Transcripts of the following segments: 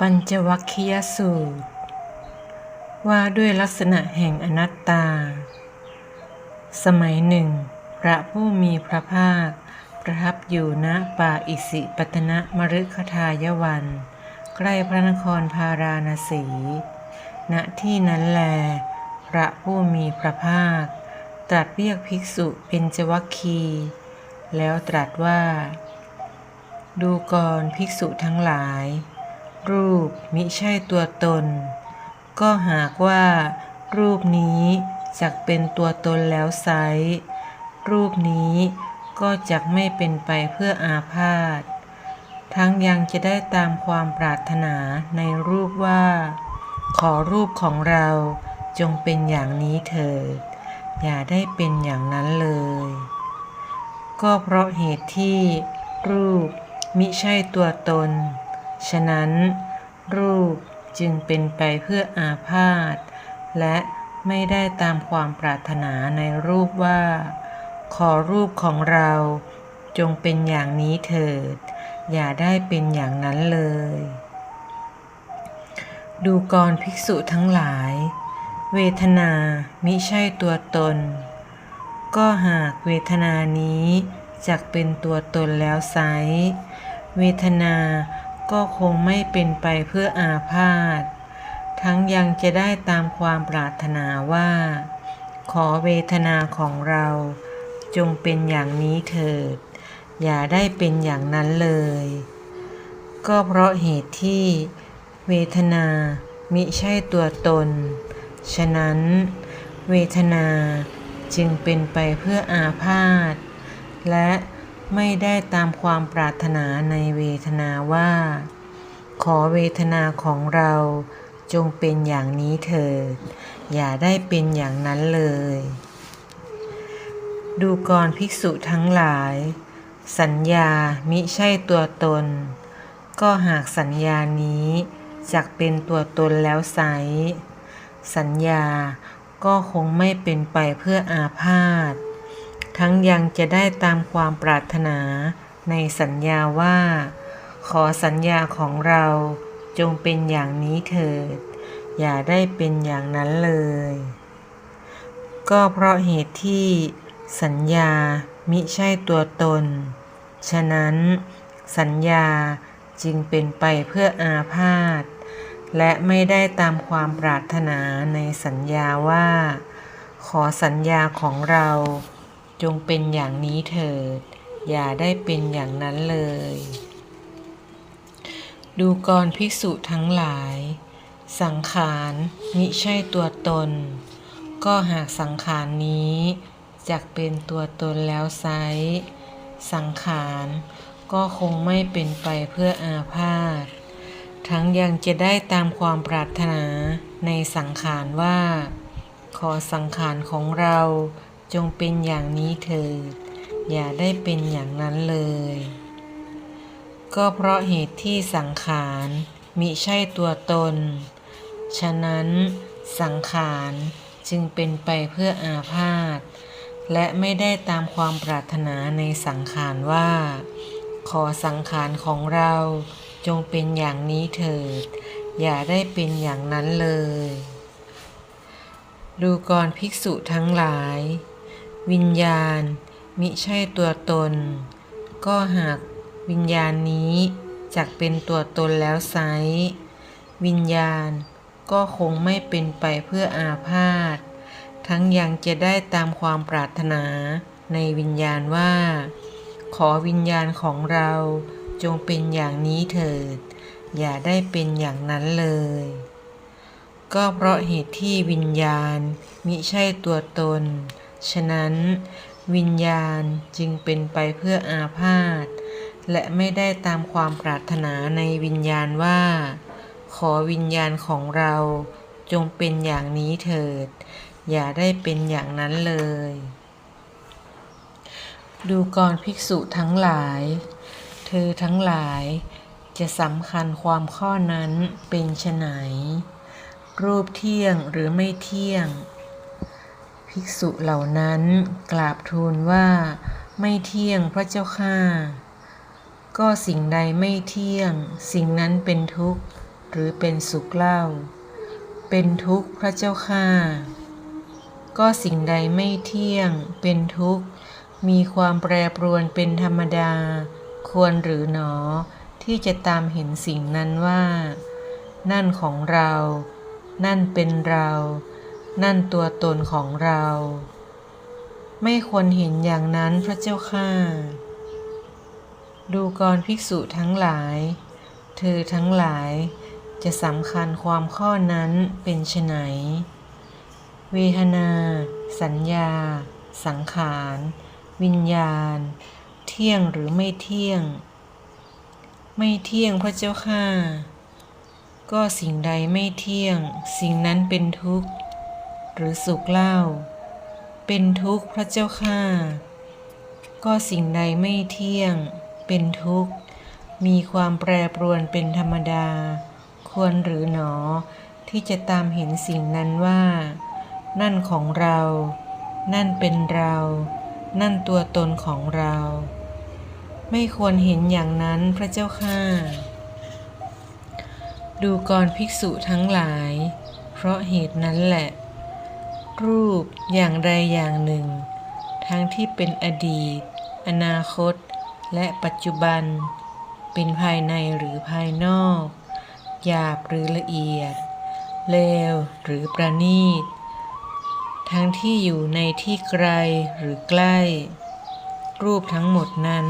ปัญจวัคคียสูตร ว่าด้วยลักษณะแห่งอนัตตา สมัยหนึ่ง พระผู้มีพระภาค ประทับอยู่ณป่าอิสิปตนะมฤคทายวัน ใกล้พระนครพาราณสี ณที่นั้นแล พระผู้มีพระภาค ตรัสเรียกภิกษุเป็นจวัคคี แล้วตรัสว่า ดูก่อนภิกษุทั้งหลาย รูปมิใช่ตัวตน ก็หากว่า รูปนี้จักเป็นตัวตนแล้วไซร้รูปนี้ก็จักไม่เป็นไปเพื่ออาพาธทั้งยังจะได้ตามความปรารถนาในรูปว่า ขอรูปของเราจงเป็นอย่างนี้เถิด อย่าได้เป็นอย่างนั้นเลย ก็เพราะเหตุที่รูปมิใช่ตัวตน ฉะนั้น รูปจึงเป็นไปเพื่ออาพาธและไม่ได้ตามความปรารถนาในรูปว่า ขอรูปของเราจงเป็นอย่างนี้เถิด อย่าได้เป็นอย่างนั้นเลย ดูกรภิกษุทั้งหลาย เวทนามิใช่ตัวตน ก็หากเวทนานี้จักเป็นตัวตนแล้วไซเวทนา ก็คงไม่เป็นไปเพื่ออาพาธ ทั้งยังจะได้ตามความปรารถนาว่า ขอเวทนาของเราจงเป็นอย่างนี้เถิด อย่าได้เป็นอย่างนั้นเลย ก็เพราะเหตุที่เวทนามิใช่ตัวตน ฉะนั้น เวทนาจึงเป็นไปเพื่ออาพาธและ ไม่ได้ตามความปรารถนาในเวทนาว่า ขอเวทนาของเราจงเป็นอย่างนี้เถิด อย่าได้เป็นอย่างนั้นเลย ดูกรภิกษุทั้งหลาย สัญญามิใช่ตัวตน ก็หากสัญญานี้จักเป็นตัวตนแล้วไซสัญญาก็คงไม่เป็นไปเพื่ออาพาธ ทั้งยังจะได้ตามความปรารถนาในสัญญาว่า ขอสัญญาของเราจงเป็นอย่างนี้เถิด อย่าได้เป็นอย่างนั้นเลย ก็เพราะเหตุที่สัญญามิใช่ตัวตน ฉะนั้นสัญญาจึงเป็นไปเพื่ออาพาธและไม่ได้ตามความปรารถนาในสัญญาว่า ขอสัญญาของเรา จงเป็นอย่างนี้เถิด อย่าได้เป็นอย่างนั้นเลย ดูกรภิกษุทั้งหลาย สังขารมิใช่ตัวตน ก็หากสังขารนี้จักเป็นตัวตนแล้วไซสังขารก็คงไม่เป็นไปเพื่ออาพาธทั้งยังจะได้ตามความปรารถนาในสังขารว่า ขอสังขารของเรา จงเป็นอย่างนี้เถิด อย่าได้เป็นอย่างนั้นเลย ก็เพราะเหตุที่สังขารมิใช่ตัวตน ฉะนั้นสังขารจึงเป็นไปเพื่ออาพาธและไม่ได้ตามความปรารถนาในสังขารว่า ขอสังขารของเราจงเป็นอย่างนี้เถิด อย่าได้เป็นอย่างนั้นเลย ดูกรภิกษุทั้งหลาย วิญญาณ มิใช่ตัวตน ก็หากวิญญาณนี้จักเป็นตัวตนแล้วไซวิญญาณก็คงไม่เป็นไปเพื่ออาพาธทั้งยังจะได้ตามความปรารถนาในวิญญาณว่า ขอวิญญาณของเราจงเป็นอย่างนี้เถิด อย่าได้เป็นอย่างนั้นเลย ก็เพราะเหตุที่วิญญาณมิใช่ตัวตน ฉะนั้น วิญญาณจึงเป็นไปเพื่ออาพาธและไม่ได้ตามความปรารถนาในวิญญาณว่า ขอวิญญาณของเราจงเป็นอย่างนี้เถิด อย่าได้เป็นอย่างนั้นเลย ดูกรภิกษุทั้งหลาย เธอทั้งหลายจะสำคัญความข้อนั้นเป็นไฉนรูปเที่ยงหรือไม่เที่ยง ภิกษุเหล่านั้นกราบทูลว่าไม่เที่ยงพระเจ้าข้าก็สิ่งใดไม่เที่ยง สิ่งนั้นเป็นทุกข์หรือเป็นสุขเล่า เป็นทุกข์พระเจ้าข้าก็สิ่งใดไม่เที่ยง เป็นทุกข์ มีความแปรปรวนเป็นธรรมดา ควรหรือหนอ ที่จะตามเห็นสิ่งนั้นว่า นั่นของเรา นั่นเป็นเรา นั่นตัวตนของเรา ไม่ควรเห็นอย่างนั้นพระเจ้าข้าดูกรภิกษุทั้งหลาย เธอทั้งหลายจะสำคัญความข้อนั้นเป็นไฉนเวทนา สัญญา สังขาร วิญญาณ เที่ยงหรือไม่เที่ยง ไม่เที่ยงพระเจ้าข้าก็สิ่งใดไม่เที่ยง สิ่งนั้นเป็นทุกข์ หรือสุขเล่า เป็นทุกข์พระเจ้าข้าก็สิ่งใดไม่เที่ยง เป็นทุกข์ มีความแปรปรวนเป็นธรรมดา ควรหรือหนอที่จะตามเห็นสิ่งนั้นว่า นั่นของเรา นั่นเป็นเรา นั่นตัวตนของเรา ไม่ควรเห็นอย่างนั้นพระเจ้าข้าดูกรภิกษุทั้งหลาย เพราะเหตุนั้นแหละ รูปอย่างใดอย่างหนึ่ง ทั้งที่เป็นอดีต อนาคต และปัจจุบัน เป็นภายในหรือภายนอก หยาบหรือละเอียด เลวหรือประณีต ทั้งที่อยู่ในที่ไกลหรือใกล้ รูปทั้งหมดนั้น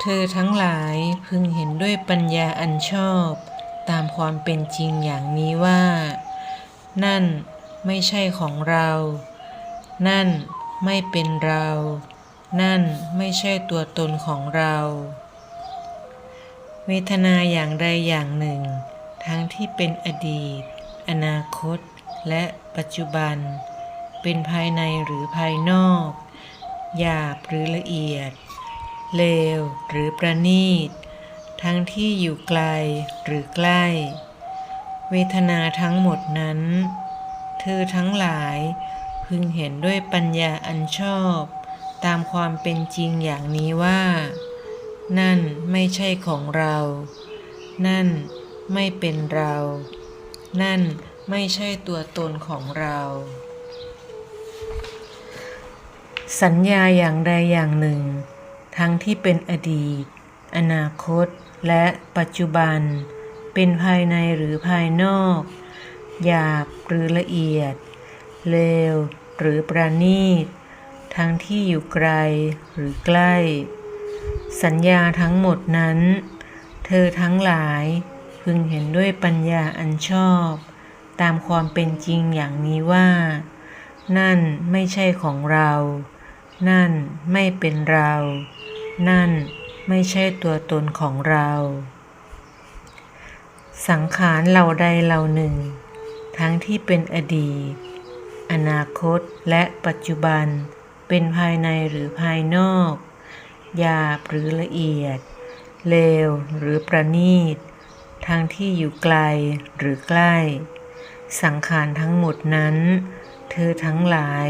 เธอทั้งหลายพึงเห็นด้วยปัญญาอันชอบ ตามความเป็นจริงอย่างนี้ว่า นั่น ไม่ใช่ของเรา นั่นไม่เป็นเรา นั่นไม่ใช่ตัวตนของเรา เวทนาอย่างใดอย่างหนึ่ง ทั้งที่เป็นอดีต อนาคต และปัจจุบัน เป็นภายในหรือภายนอก หยาบหรือละเอียด เลวหรือประณีต ทั้งที่อยู่ไกลหรือใกล้ เวทนาทั้งหมดนั้น เธอทั้งหลาย พึงเห็นด้วยปัญญาอันชอบ ตามความเป็นจริงอย่างนี้ว่า นั่นไม่ใช่ของเรา นั่นไม่เป็นเรา นั่นไม่ใช่ตัวตนของเรา สัญญาอย่างใดอย่างหนึ่ง ทั้งที่เป็นอดีต อนาคต และปัจจุบัน เป็นภายในหรือภายนอก หยาบหรือละเอียด เลวหรือประณีต ทั้งที่อยู่ไกลหรือใกล้ สัญญาทั้งหมดนั้น เธอทั้งหลายพึงเห็นด้วยปัญญาอันชอบ ตามความเป็นจริงอย่างนี้ว่า นั่นไม่ใช่ของเรา นั่นไม่เป็นเรา นั่นไม่ใช่ตัวตนของเรา สังขารเหล่าใดเหล่าหนึ่ง ทั้งที่เป็นอดีต อนาคตและปัจจุบัน เป็นภายในหรือภายนอกหยาบหรือละเอียด เลวหรือประณีต ทั้งที่อยู่ไกลหรือใกล้ สังขารทั้งหมดนั้น เธอทั้งหลาย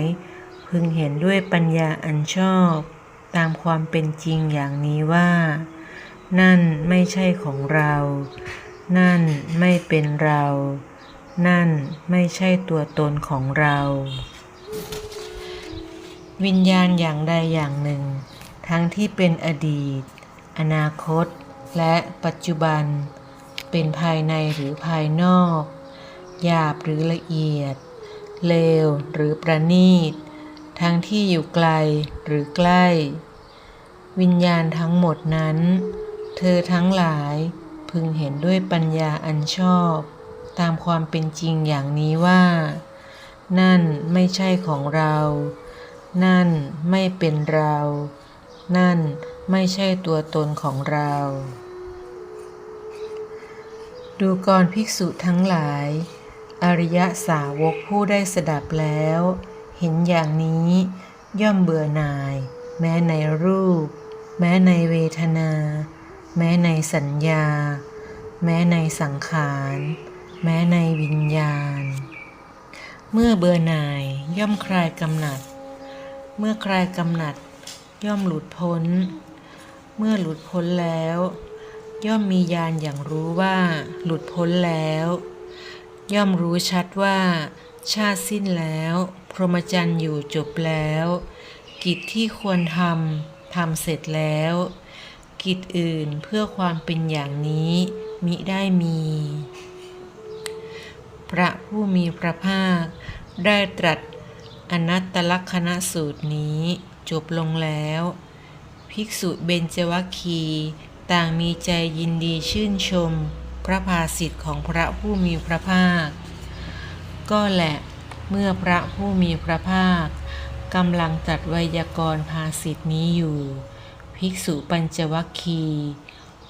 พึงเห็นด้วยปัญญาอันชอบ ตามความเป็นจริงอย่างนี้ว่า นั่นไม่ใช่ของเรา นั่นไม่เป็นเรา นั่นไม่ใช่ตัวตนของเรา วิญญาณอย่างใดอย่างหนึ่ง ทั้งที่เป็นอดีต อนาคต และปัจจุบัน เป็นภายในหรือภายนอก หยาบหรือละเอียด เลวหรือประณีต ทั้งที่อยู่ไกลหรือใกล้ วิญญาณทั้งหมดนั้น เธอทั้งหลายพึงเห็นด้วยปัญญาอันชอบ ตามความเป็นจริงอย่างนี้ว่า นั่นไม่ใช่ของเรา นั่นไม่เป็นเรา นั่นไม่ใช่ตัวตนของเรา ดูกรภิกษุทั้งหลาย อริยสาวกผู้ได้สดับแล้ว เห็นอย่างนี้ย่อมเบื่อหน่าย แม้ในรูป แม้ในเวทนา แม้ในสัญญา แม้ในสังขาร แม้ในวิญญาณ เมื่อเบื่อหน่ายย่อมคลายกำหนัด เมื่อคลายกำหนัด ย่อมหลุดพ้น เมื่อหลุดพ้นแล้ว ย่อมมีญาณอย่างรู้ว่า หลุดพ้นแล้ว ย่อมรู้ชัดว่า ชาติสิ้นแล้ว พรหมจรรย์อยู่จบแล้ว กิจที่ควรทำทำเสร็จแล้ว กิจอื่นเพื่อความเป็นอย่างนี้มิได้มี พระผู้มีพระภาค ได้ตรัสอนัตตลักษณสูตรนี้จบลงแล้ว ภิกษุเบญจวัคคีต่างมีใจยินดีชื่นชม พระภาสิทธิ์ของพระผู้มีพระภาค ก็แหละเมื่อพระผู้มีพระภาคกำลังตรัดไวยากรณ์ภาสิทธินี้อยู่ ภิกษุปัญจวัคคี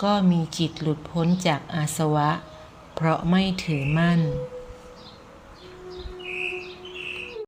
ก็มีจิตหลุดพ้นจากอาสวะ เพราะไม่ถือมั่น